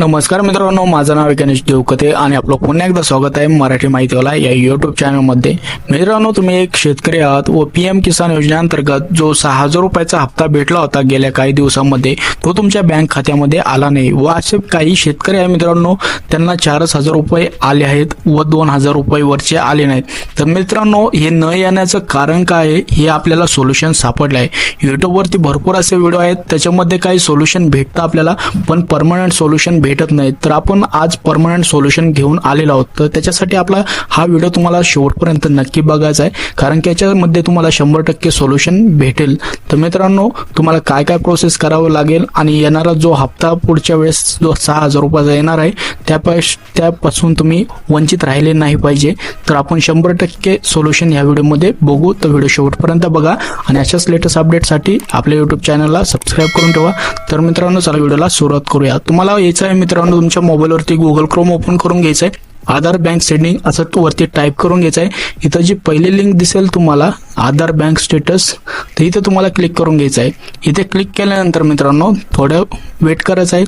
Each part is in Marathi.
नमस्कार मित्रांनो माझं नाव गणेश देवकते आणि आपलं पुन्हा एकदा स्वागत आहे मराठी माहितीवाला या युट्यूब चॅनलमध्ये मित्रांनो तुम्ही एक शेतकरी आहात व पी एम किसान योजनेअंतर्गत जो सहा हजार रुपयाचा हप्ता भेटला होता गेल्या काही दिवसांमध्ये तो तुमच्या बँक खात्यामध्ये आला नाही व असे काही शेतकरी आहे मित्रांनो त्यांना चारच हजार रुपये आले आहेत व दोन हजार रुपये वरचे आले नाहीत. तर मित्रांनो हे न येण्याचं कारण काय आहे हे आपल्याला सोल्युशन सापडलं आहे युट्यूबवरती भरपूर असे व्हिडिओ आहेत त्याच्यामध्ये काही सोल्युशन भेटतं आपल्याला पण परमनंट सोल्युशन भेटत नाही तर आपण आज परमनंट सोल्युशन घेऊन आलेलो आहोत. तर त्याच्यासाठी आपला हा व्हिडिओ तुम्हाला शेवटपर्यंत नक्की बघायचा आहे. कारण की याच्यामध्ये तुम्हाला शंभर टक्के सोल्युशन भेटेल. तर मित्रांनो तुम्हाला काय काय प्रोसेस करावं लागेल आणि येणारा जो हप्ता पुढच्या वेळेस जो सहा हजार रुपयाचा येणार आहे त्यापास त्यापासून तुम्ही वंचित राहिले नाही पाहिजे. तर आपण शंभर टक्के सोल्युशन या व्हिडिओमध्ये बघू. तर व्हिडिओ शेवटपर्यंत बघा आणि अशाच लेटेस्ट अपडेटसाठी आपल्या युट्यूब चॅनलला सबस्क्राईब करून ठेवा. तर मित्रांनो चला व्हिडिओला सुरुवात करूया. तुम्हाला याचा मित्रांनो तुमच्या मोबाईलवरती गुगल क्रोम ओपन करून घ्यायचं आहे आधार बँक सेटिंग असं तो वरती टाईप करून घ्यायचं आहे इथं जी पहिली लिंक दिसेल तुम्हाला आधार बँक स्टेटस तर इथं तुम्हाला क्लिक करून घ्यायचं आहे इथे क्लिक केल्यानंतर मित्रांनो थोडं वेट करायचं आहे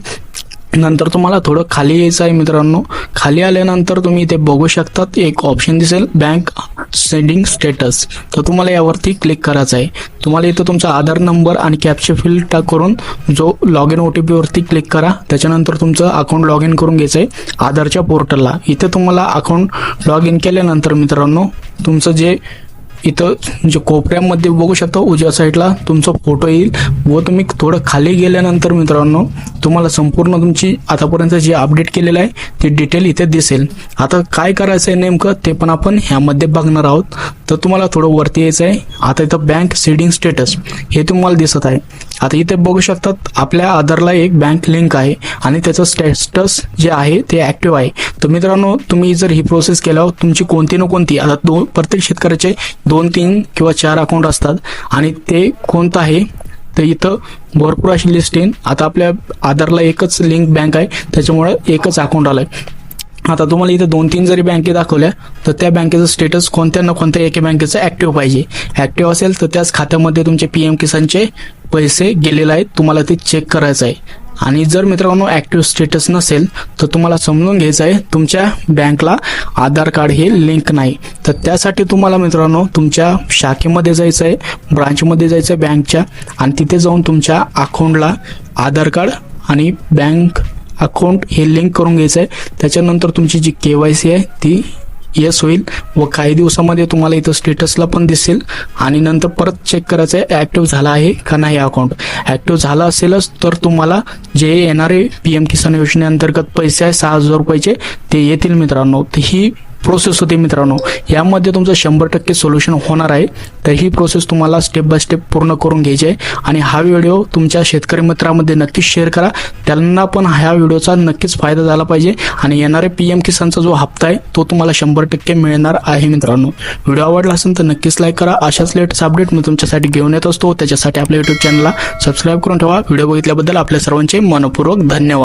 नंतर तुम्हाला थोडं खाली यायचं आहे मित्रांनो. खाली आल्यानंतर तुम्ही इथे बघू शकतात एक ऑप्शन दिसेल बँक सेंडिंग स्टेटस तर तुम्हाला यावरती क्लिक करायचं आहे. तुम्हाला इथं तुमचा आधार नंबर आणि कॅप्चे फील्ड टाक करून जो लॉग इन ओ टी पीवरती क्लिक करा. त्याच्यानंतर तुमचं अकाउंट लॉग इन करून घ्यायचं आहे आधारच्या पोर्टलला इथे तुम्हाला अकाउंट लॉग इन केल्यानंतर मित्रांनो तुमचं जे इथं जे कोपऱ्यामध्ये बघू शकता उजव्या साईडला तुमचा फोटो येईल. व तुम्ही थोडं खाली गेल्यानंतर मित्रांनो तुम्हाला संपूर्ण तुमची आतापर्यंत जे अपडेट केलेलं आहे ते डिटेल इथे दिसेल. आता काय करायचं आहे नेमकं ते पण आपण ह्यामध्ये बघणार आहोत. तर तुम्हाला थोडं वरती यायचं आहे. आता इथं बँक सेडिंग स्टेटस हे तुम्हाला दिसत आहे. आता इथे बघू शकतात आपल्या आधारला एक बँक लिंक आहे आणि त्याचं स्टेटस जे आहे ते ऍक्टिव्ह आहे. तर मित्रांनो तुम्ही जर ही प्रोसेस केल्यावर तुमची कोणती ना कोणती आता दोन प्रत्येक शेतकऱ्याचे दोन तीन किंवा चार अकाउंट असतात आणि ते कोणतं आहे तर इथं भरपूर अशी लिस्ट येईल आता आपल्या आधारला एकच लिंक बँक आहे त्याच्यामुळे एकच अकाउंट आलंय. आता तुम्हाला इथं दोन तीन जरी बँके दाखवल्या तर त्या बँकेचं स्टेटस कोणत्या ना कोणत्या एका बँकेचं ऍक्टिव्ह पाहिजे. ऍक्टिव्ह असेल तर त्याच खात्यामध्ये तुमचे पी एम किसानचे पैसे गेलेले आहेत तुम्हाला ते चेक करायचं आहे. आणि जर मित्रांनो ऍक्टिव्ह स्टेटस नसेल तर तुम्हाला समजून घ्यायचं आहे तुमच्या बँकला आधार कार्ड हे लिंक नाही. तर त्यासाठी तुम्हाला मित्रांनो तुमच्या शाखेमध्ये जायचं आहे ब्रांचमध्ये जायचं आहे बँकच्या आणि तिथे जाऊन तुमच्या अकाउंटला आधार कार्ड आणि बँक अकाउंट हे लिंक करून घ्यायचं आहे. त्याच्यानंतर तुमची जी के वाय सी आहे ती येस होईल. व काही दिवसामध्ये तुम्हाला इथं स्टेटसला पण दिसेल. आणि नंतर परत चेक करायचं आहे ॲक्टिव्ह झाला आहे का नाही अकाउंट ॲक्टिव्ह झाला असेलच तर तुम्हाला जे येणारे पी एम किसान योजनेअंतर्गत पैसे आहे सहा हजार रुपयाचे ते येतील मित्रांनो. ही प्रोसेस होती मित्रांनो. यामध्ये तुमचं शंभर टक्के सोल्युशन होणार आहे. तर ही प्रोसेस तुम्हाला स्टेप बाय स्टेप पूर्ण करून घ्यायची आहे. आणि हा व्हिडिओ तुमच्या शेतकरी मित्रामध्ये नक्कीच शेअर करा. त्यांना पण ह्या व्हिडिओचा नक्कीच फायदा झाला पाहिजे. आणि येणारे पी एम किसानचा जो हप्ता आहे तो तुम्हाला शंभर टक्के मिळणार आहे मित्रांनो. व्हिडिओ आवडला असेल तर नक्कीच लाईक करा. अशाच लेटेस्ट अपडेट मी तुमच्यासाठी घेऊन येत असतो. त्याच्यासाठी आपल्या युट्यूब चॅनलला सबस्क्राईब करून ठेवा. व्हिडिओ बघितल्याबद्दल आपल्या सर्वांचे मनपूर्वक धन्यवाद.